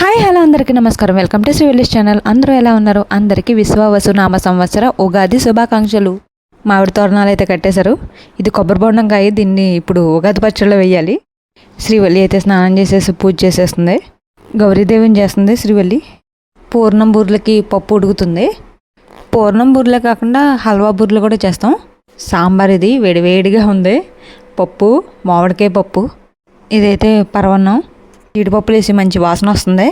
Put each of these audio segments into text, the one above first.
Hi hello అందరికీ నమస్కారం. Welcome to Srivalli's channel. అందరూ ఎలా ఉన్నారు? అందరికీ విశ్వవసు నామ సంవత్సర ఉగాది శుభాకాంక్షలు. మామిడి తోరణాలు అయితే కట్టేశారు. ఇది కొబ్బరి బొండంకాయ దీన్ని ఇప్పుడు ఉగాది పచ్చడిలో వేయాలి. శ్రీవల్లి అయితే స్నానం చేసేసి పూజ చేసేస్తుంది. గౌరీదేవిని చేస్తుంది శ్రీవల్లి. పూర్ణం బూర్లకి పప్పు ఉడుకుతుంది. పూర్ణం బూర్లే కాకుండా హల్వా బూర్లు కూడా చేస్తాం. సాంబార్ ఇది వేడివేడిగా ఉంది. పప్పు మామిడికాయ పప్పు. ఇదైతే పరవన్నం జీడిపప్పులు వేసి మంచి వాసన వస్తుంది.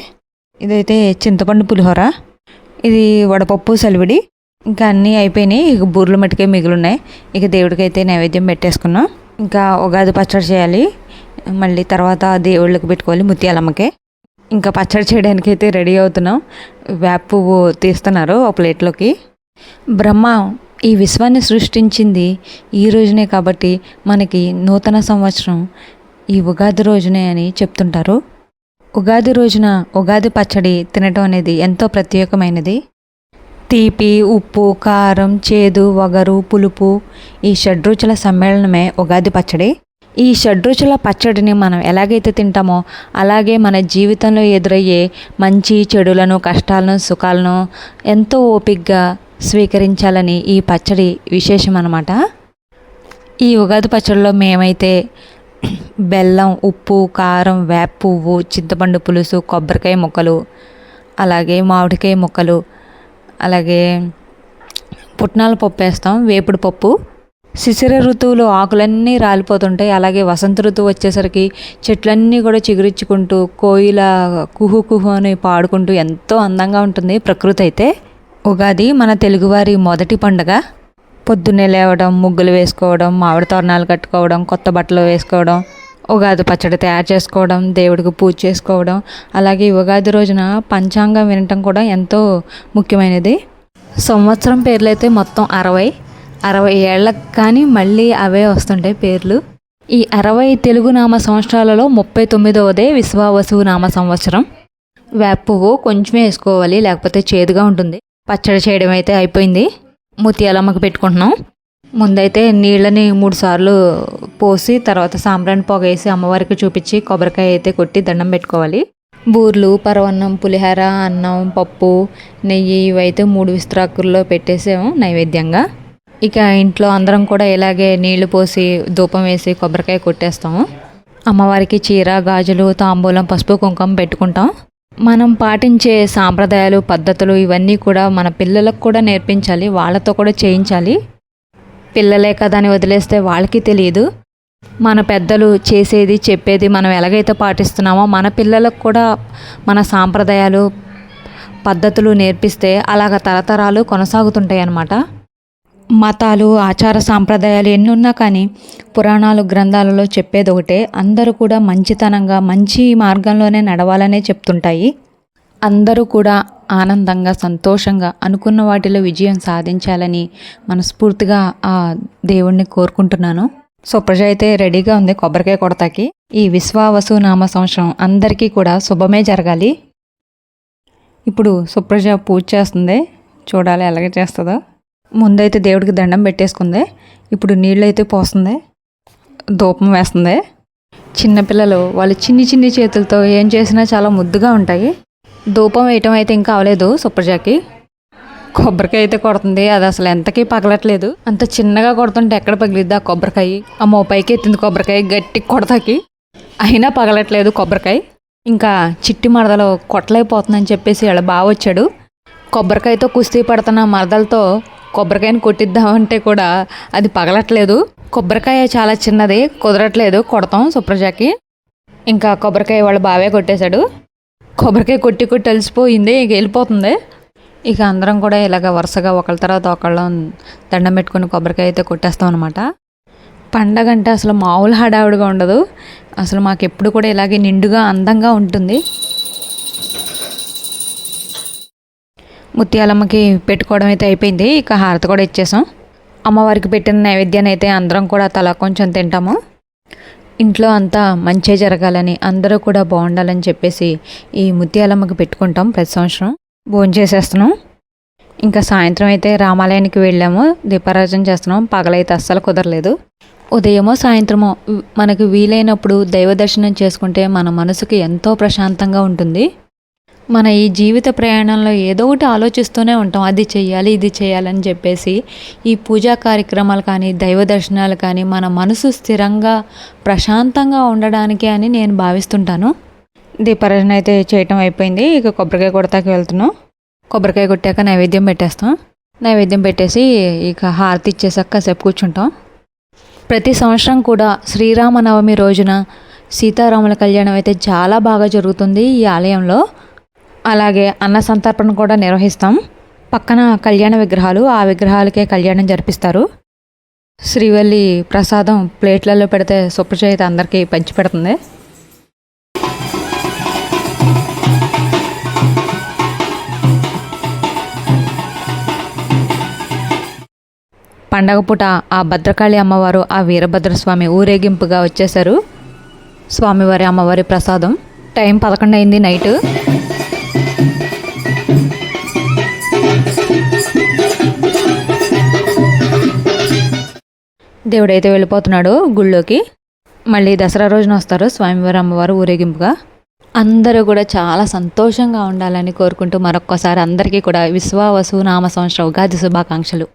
ఇదైతే చింతపండు పులిహోర. ఇది వడపప్పు సలివిడి. ఇంకా అన్నీ అయిపోయినాయి. ఇక బూర్లు మట్టుకే మిగిలిన్నాయి. ఇక దేవుడికి అయితే నైవేద్యం పెట్టేసుకున్నాం. ఇంకా ఉగాది పచ్చడి చేయాలి. మళ్ళీ తర్వాత దేవుళ్ళకి పెట్టుకోవాలి ముత్యాలమ్మకే. ఇంకా పచ్చడి చేయడానికి అయితే రెడీ అవుతున్నాం. వేప పువ్వు తీస్తున్నారు ఒక ప్లేట్లోకి. బ్రహ్మ ఈ విశ్వాన్ని సృష్టించింది ఈ రోజునే కాబట్టి మనకి నూతన సంవత్సరం ఈ ఉగాది రోజునే అని చెప్తుంటారు. ఉగాది రోజున ఉగాది పచ్చడి తినటం అనేది ఎంతో ప్రత్యేకమైనది. తీపి ఉప్పు కారం చేదు వగరు పులుపు ఈ షడ్రుచుల సమ్మేళనమే ఉగాది పచ్చడి. ఈ షడ్రుచుల పచ్చడిని మనం ఎలాగైతే తింటామో అలాగే మన జీవితంలో ఎదురయ్యే మంచి చెడులను కష్టాలను సుఖాలను ఎంతో ఓపిగ్గా స్వీకరించాలని ఈ పచ్చడి విశేషం అన్నమాట ఈ ఉగాది పచ్చడిలో మేమైతే బెల్లం ఉప్పు కారం వేప పువ్వు చింతపండు పులుసు కొబ్బరికాయ ముక్కలు అలాగే మామిడికాయ ముక్కలు అలాగే పుట్నాల పప్పు వేస్తాం వేపుడు పప్పు. శిశిర ఋతువులో ఆకులన్నీ రాలిపోతుంటాయి అలాగే వసంత ఋతువు వచ్చేసరికి చెట్లన్నీ కూడా చిగురించుకుంటూ కోయిల కుహు కుహు అని పాడుకుంటూ ఎంతో అందంగా ఉంటుంది ప్రకృతి అయితే. ఉగాది మన తెలుగువారి మొదటి పండుగ. పొద్దున్నే లేవడం ముగ్గులు వేసుకోవడం మామిడి తోరణాలు కట్టుకోవడం కొత్త బట్టలు వేసుకోవడం ఉగాది పచ్చడి తయారు చేసుకోవడం దేవుడికి పూజ చేసుకోవడం అలాగే ఉగాది రోజున పంచాంగం వినటం కూడా ఎంతో ముఖ్యమైనది. సంవత్సరం పేర్లు అయితే మొత్తం అరవై. అరవై ఏళ్ళకి కానీ మళ్ళీ అవే వస్తుంటాయి పేర్లు. ఈ అరవై తెలుగు నామ సంవత్సరాలలో ముప్పై తొమ్మిదవదే విశ్వావసు నామ సంవత్సరం. వేప పువ్వు కొంచెమే వేసుకోవాలి లేకపోతే చేదుగా ఉంటుంది. పచ్చడి చేయడం అయితే అయిపోయింది. ముత్యాలమ్మకి పెట్టుకుంటున్నాం. ముందైతే నీళ్ళని మూడుసార్లు పోసి తర్వాత సాంబ్రాణి పొగ వేసి అమ్మవారికి చూపించి కొబ్బరికాయ అయితే కొట్టి దండం పెట్టుకోవాలి. బూర్లు పరవన్నం పులిహోర అన్నం పప్పు నెయ్యి ఇవైతే మూడు విస్త్రాకుల్లో పెట్టేసాము నైవేద్యంగా. ఇక ఇంట్లో అందరం కూడా ఇలాగే నీళ్ళు పోసి ధూపం వేసి కొబ్బరికాయ కొట్టేస్తాము. అమ్మవారికి చీర గాజులు తాంబూలం పసుపు కుంకుమ పెట్టుకుంటాం. మనం పాటించే సాంప్రదాయాలు పద్ధతులు ఇవన్నీ కూడా మన పిల్లలకు కూడా నేర్పించాలి వాళ్ళతో కూడా చేయించాలి. పిల్లలే కదా అని వదిలేస్తే వాళ్ళకి తెలియదు. మన పెద్దలు చేసేది చెప్పేది మనం ఎలాగైతే పాటిస్తున్నామో మన పిల్లలకు కూడా మన సాంప్రదాయాలు పద్ధతులు నేర్పిస్తే అలాగ తరతరాలు కొనసాగుతుంటాయి అన్నమాట మతాలు ఆచార సాంప్రదాయాలు ఎన్ని ఉన్నా కానీ పురాణాలు గ్రంథాలలో చెప్పేది ఒకటే అందరూ కూడా మంచితనంగా మంచి మార్గంలోనే నడవాలనే చెప్తుంటాయి. అందరూ కూడా ఆనందంగా సంతోషంగా అనుకున్న వాటిలో విజయం సాధించాలని మనస్ఫూర్తిగా ఆ దేవుణ్ణి కోరుకుంటున్నాను. సుప్రజ అయితే రెడీగా ఉంది కొబ్బరికాయ కొడతాకి. ఈ విశ్వావసు నామ సంవత్సరం అందరికీ కూడా శుభమే జరగాలి. ఇప్పుడు సుప్రజ పూజ చేస్తుంది. చూడాలి ఎలాగ చేస్తుందో. ముందైతే దేవుడికి దండం పెట్టేసుకుంది. ఇప్పుడు నీళ్ళు అయితే పోస్తుంది. ధూపం వేస్తుంది. చిన్నపిల్లలు వాళ్ళు చిన్ని చిన్ని చేతులతో ఏం చేసినా చాలా ముద్దుగా ఉంటాయి. ధూపం వేయటం అయితే ఇంకా అవలేదు సుప్రజాకి. కొబ్బరికాయ అయితే కొడుతుంది. అది అసలు ఎంతకీ పగలట్లేదు. అంత చిన్నగా కొడుతుంటే ఎక్కడ పగిలిద్ది ఆ కొబ్బరికాయ? ఆ మోపైకి ఎత్తింది కొబ్బరికాయ గట్టి కొడతాకి. అయినా పగలట్లేదు కొబ్బరికాయ. ఇంకా చిట్టి మరదలో కొట్టలైపోతుందని చెప్పేసి వాళ్ళ బావ వచ్చాడు. కొబ్బరికాయతో కుస్తీ పడుతున్న మరదలతో కొబ్బరికాయని కొట్టిద్దామంటే కూడా అది పగలట్లేదు. కొబ్బరికాయ చాలా చిన్నది కుదరట్లేదు కొడతాం సుప్రజాకి. ఇంకా కొబ్బరికాయ వాళ్ళ బావే కొట్టేశాడు. కొబ్బరికాయ కొట్టి కొట్టి అలసిపోయింది ఇక వెళ్ళిపోతుంది. ఇక అందరం కూడా ఇలాగ వరుసగా ఒకళ్ళ తర్వాత ఒకళ్ళం దండం పెట్టుకుని కొబ్బరికాయ అయితే కొట్టేస్తాం అనమాట పండగ అంటే అసలు మామూలు హడావుడిగా ఉండదు. అసలు మాకు ఎప్పుడు కూడా ఇలాగే నిండుగా అందంగా ఉంటుంది. ముత్యాలమ్మకి పెట్టుకోవడం అయితే అయిపోయింది. ఇక హారతి కూడా ఇచ్చేసాం. అమ్మవారికి పెట్టిన నైవేద్యాన్ని అయితే అందరం కూడా తల కొంచెం తింటాము. ఇంట్లో అంతా మంచి జరగాలని అందరూ కూడా బాగుండాలని చెప్పేసి ఈ ముత్యాలమ్మకి పెట్టుకుంటాం ప్రతి సంవత్సరం. భోజనం చేసేస్తున్నాం. ఇంకా సాయంత్రం అయితే రామాలయానికి వెళ్ళాము. దీపారాజన చేస్తున్నాం. పగలైతే అస్సలు కుదరలేదు. ఉదయమో సాయంత్రమో మనకు వీలైనప్పుడు దైవ దర్శనం చేసుకుంటే మన మనసుకి ఎంతో ప్రశాంతంగా ఉంటుంది. మన ఈ జీవిత ప్రయాణంలో ఏదో ఒకటి ఆలోచిస్తూనే ఉంటాం. అది చెయ్యాలి ఇది చేయాలని చెప్పేసి ఈ పూజా కార్యక్రమాలు కానీ దైవ దర్శనాలు కానీ మన మనసు స్థిరంగా ప్రశాంతంగా ఉండడానికి అని నేను భావిస్తుంటాను. దీపారాజన అయితే చేయటం అయిపోయింది. ఇక కొబ్బరికాయ కొడతాకి వెళ్తున్నాం. కొబ్బరికాయ కొట్టాక నైవేద్యం పెట్టేస్తాం. నైవేద్యం పెట్టేసి ఇక హారతి ఇచ్చేసాక కాసేపు కూర్చుంటాం. ప్రతి సంవత్సరం కూడా శ్రీరామనవమి రోజున సీతారాముల కళ్యాణం అయితే చాలా బాగా జరుగుతుంది ఈ ఆలయంలో. అలాగే అన్న సంతర్పణ కూడా నిర్వహిస్తాం. పక్కన కళ్యాణ విగ్రహాలు ఆ విగ్రహాలకే కళ్యాణం జరిపిస్తారు. శ్రీవల్లి ప్రసాదం ప్లేట్లలో పెడితే సుప్రజయిత అందరికీ పంచి పెడుతుంది. పండగ పూట ఆ భద్రకాళి అమ్మవారు ఆ వీరభద్రస్వామి ఊరేగింపుగా వచ్చేశారు. స్వామివారి అమ్మవారి ప్రసాదం. టైం పదకొండు అయింది నైట్. దేవుడైతే వెళ్ళిపోతున్నాడు గుళ్ళోకి. మళ్ళీ దసరా రోజున వస్తారు స్వామివారి అమ్మవారు ఊరేగింపుగా. అందరూ కూడా చాలా సంతోషంగా ఉండాలని కోరుకుంటూ మరొక్కసారి అందరికీ కూడా విశ్వావసు నామ సంవత్సర ఉగాది శుభాకాంక్షలు.